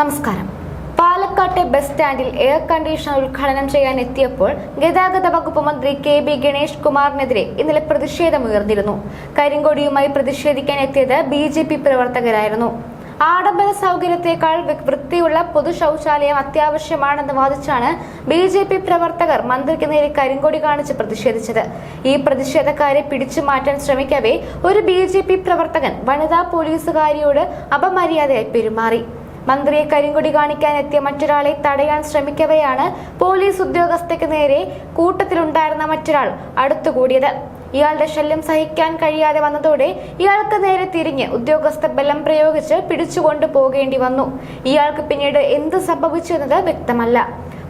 നമസ്കാരം. പാലക്കാട്ടെ ബസ് സ്റ്റാൻഡിൽ എയർ കണ്ടീഷണർ ഉദ്ഘാടനം ചെയ്യാൻ എത്തിയപ്പോൾ ഗതാഗത വകുപ്പ് മന്ത്രി കെ ബി ഗണേഷ് കുമാറിനെതിരെ ഇന്നലെ പ്രതിഷേധമുയർന്നിരുന്നു കരിങ്കൊടിയുമായി പ്രതിഷേധിക്കാൻ എത്തിയത് ബി ജെ പി പ്രവർത്തകരായിരുന്നു. ആഡംബര സൗകര്യത്തെക്കാൾ വൃത്തിയുള്ള പൊതു ശൗചാലയം അത്യാവശ്യമാണെന്ന് വാദിച്ചാണ് ബി ജെ പി പ്രവർത്തകർ മന്ത്രിക്ക് നേരെ കരിങ്കൊടി കാണിച്ച് പ്രതിഷേധിച്ചത്. ഈ പ്രതിഷേധക്കാരെ പിടിച്ചു മാറ്റാൻ ശ്രമിക്കവേ ഒരു ബി പ്രവർത്തകൻ വനിതാ പോലീസുകാരിയോട് അപമര്യാദയായി പെരുമാറി. മന്ത്രിയെ കരിങ്കൊടി കാണിക്കാൻ എത്തിയ മറ്റൊരാളെ തടയാൻ ശ്രമിക്കവെയാണ് പോലീസ് ഉദ്യോഗസ്ഥയ്ക്ക് നേരെ കൂട്ടത്തിലുണ്ടായിരുന്ന മറ്റൊരാൾ അടുത്തുകൂടിയത്. ഇയാളുടെ ശല്യം സഹിക്കാൻ കഴിയാതെ വന്നതോടെ ഇയാൾക്ക് നേരെ തിരിഞ്ഞ് ഉദ്യോഗസ്ഥ ബലം പ്രയോഗിച്ച് പിടിച്ചുകൊണ്ടു പോകേണ്ടി വന്നു. ഇയാൾക്ക് പിന്നീട് എന്ത് സംഭവിച്ചു എന്നത് വ്യക്തമല്ല.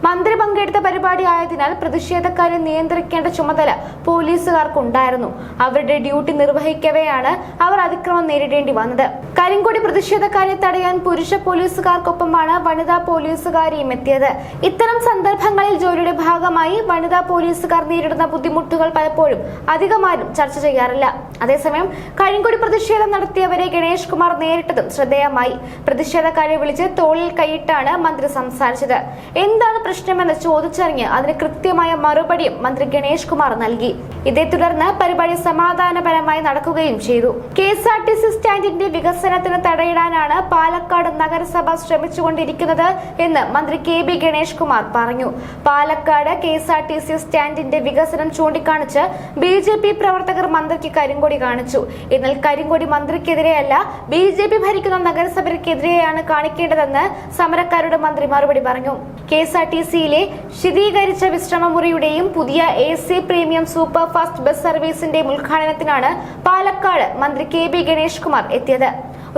മന്ത്രി പങ്കെടുത്ത പരിപാടി ആയതിനാൽ പ്രതിഷേധക്കാരെ നിയന്ത്രിക്കേണ്ട ചുമതല പോലീസുകാർക്കുണ്ടായിരുന്നു. അവരുടെ ഡ്യൂട്ടി നിർവഹിക്കവെയാണ് അവർ അതിക്രമം നേരിടേണ്ടി വന്നത്. കരിങ്കൊടി പ്രതിഷേധക്കാരെ തടയാൻ പുരുഷ പോലീസുകാർക്കൊപ്പമാണ് വനിതാ പോലീസുകാരിയും എത്തിയത്. ഇത്തരം സന്ദർഭങ്ങളിൽ ജോലിയുടെ ഭാഗമായി വനിതാ പോലീസുകാർ നേരിടുന്ന ബുദ്ധിമുട്ടുകൾ പലപ്പോഴും അധികമാരും ചർച്ച ചെയ്യാറില്ല. അതേസമയം കരിങ്കൊടി പ്രതിഷേധം നടത്തിയവരെ ഗണേഷ് കുമാർ നേരിട്ടതും ശ്രദ്ധേയമായി. പ്രതിഷേധക്കാരെ വിളിച്ച് തോളിൽ കൈയിട്ടാണ് മന്ത്രി സംസാരിച്ചത്. എന്താണ് പ്രശ്നമെന്ന് ചോദിച്ചറിഞ്ഞ് അതിന് കൃത്യമായ മറുപടി മന്ത്രി ഗണേഷ് കുമാർ നൽകി. ഇതേ തുടർന്ന് പരിപാടി സമാധാനപരമായി നടക്കുകയും ചെയ്തു. K S R T C സ്റ്റാൻഡിന്റെ വികസനത്തിന് തടയിടാനാണ് പാലക്കാട് നഗരസഭ ശ്രമിച്ചുകൊണ്ടിരിക്കുന്നത് എന്ന് മന്ത്രി കെ ബി ഗണേഷ് കുമാർ പറഞ്ഞു. Palakkad K S R T C സ്റ്റാൻഡിന്റെ വികസനം ചൂണ്ടിക്കാണിച്ച് ബി ജെ പി പ്രവർത്തകർ മന്ത്രിക്ക് കരിങ്കൊടി കാണിച്ചു. എന്നാൽ കരിങ്കൊടി മന്ത്രിക്കെതിരെയല്ല ബി ജെ പി ഭരിക്കുന്ന നഗരസഭയ്ക്കെതിരെയാണ് കാണിക്കേണ്ടതെന്ന് സമരക്കാരുടെ മന്ത്രി മറുപടി പറഞ്ഞു. കെ എസ് ആർ ടി സിയിലെ ശീതീകരിച്ച വിശ്രമമുറിയുടെയും പുതിയ A C premium super fast bus സർവീസിന്റെയും ഉദ്ഘാടനത്തിനാണ് പാലക്കാട് മന്ത്രി കെ ബി ഗണേഷ് കുമാർ എത്തിയത്.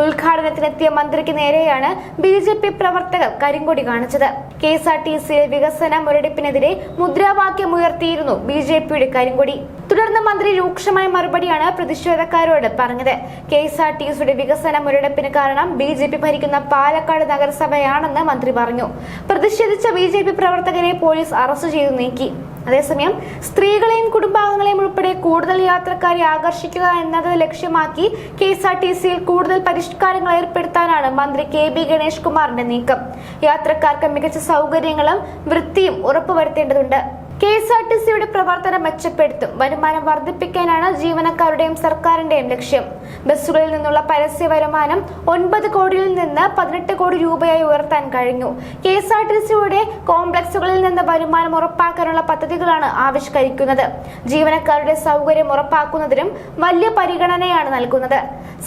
ഉദ്ഘാടനത്തിനെത്തിയ മന്ത്രിക്ക് നേരെയാണ് ബി ജെ പി പ്രവർത്തകർ കരിങ്കൊടി കാണിച്ചത്. കെ എസ് ആർ ടി സിയിലെ വികസന മുരടിപ്പിനെതിരെ മുദ്രാവാക്യമുയർത്തിയിരുന്നു ബി ജെ പിയുടെ കരിങ്കൊടി. തുടർന്ന് മന്ത്രി രൂക്ഷമായ മറുപടിയാണ് പ്രതിഷേധക്കാരോട് പറഞ്ഞത്. കെ എസ് ആർ ടി സിയുടെ വികസന മുരടിപ്പിന് കാരണം ബി ജെ പി ഭരിക്കുന്ന പാലക്കാട് നഗരസഭയാണെന്ന് മന്ത്രി പറഞ്ഞു. പ്രതിഷേധിച്ച ബി ജെ പി പ്രവർത്തകരെ പോലീസ് അറസ്റ്റ് ചെയ്തു നീക്കി. അതേസമയം സ്ത്രീകളെയും കുടുംബാംഗങ്ങളെയും ഉൾപ്പെടെ കൂടുതൽ യാത്രക്കാരെ ആകർഷിക്കുക എന്നത് ലക്ഷ്യമാക്കി കെ എസ് ആർ ടി സിയിൽ കൂടുതൽ പരിഷ്കാരങ്ങൾ ഏർപ്പെടുത്താനാണ് മന്ത്രി കെ ബി ഗണേഷ് കുമാറിന്റെ നീക്കം. യാത്രക്കാർക്ക് മികച്ച സൗകര്യങ്ങളും വൃത്തിയും ഉറപ്പുവരുത്തേണ്ടതുണ്ട്. കെ എസ് ആർ ടി സിയുടെ പ്രവർത്തനം മെച്ചപ്പെടുത്തും. വരുമാനം വർദ്ധിപ്പിക്കാനാണ് ജീവനക്കാരുടെയും സർക്കാരിന്റെയും ലക്ഷ്യം. ബസ്സുകളിൽ നിന്നുള്ള പരസ്യ വരുമാനം ഒൻപത് കോടിയിൽ നിന്ന് പതിനെട്ട് കോടി രൂപയായി ഉയർത്താൻ കഴിഞ്ഞു. കെ എസ് ആർ ടി സിയുടെ കോംപ്ലക്സുകളിൽ നിന്ന് വരുമാനം ഉറപ്പാക്കാനുള്ള പദ്ധതികളാണ് ആവിഷ്കരിക്കുന്നത്. ജീവനക്കാരുടെ സൗകര്യം ഉറപ്പാക്കുന്നതിനും വലിയ പരിഗണനയാണ് നൽകുന്നത്.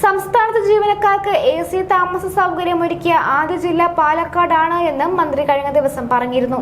സംസ്ഥാനത്ത് ജീവനക്കാർക്ക് എ സി താമസ സൗകര്യം ഒരുക്കിയ ആദ്യ ജില്ല പാലക്കാടാണ് എന്നും മന്ത്രി കഴിഞ്ഞ ദിവസം പറഞ്ഞിരുന്നു.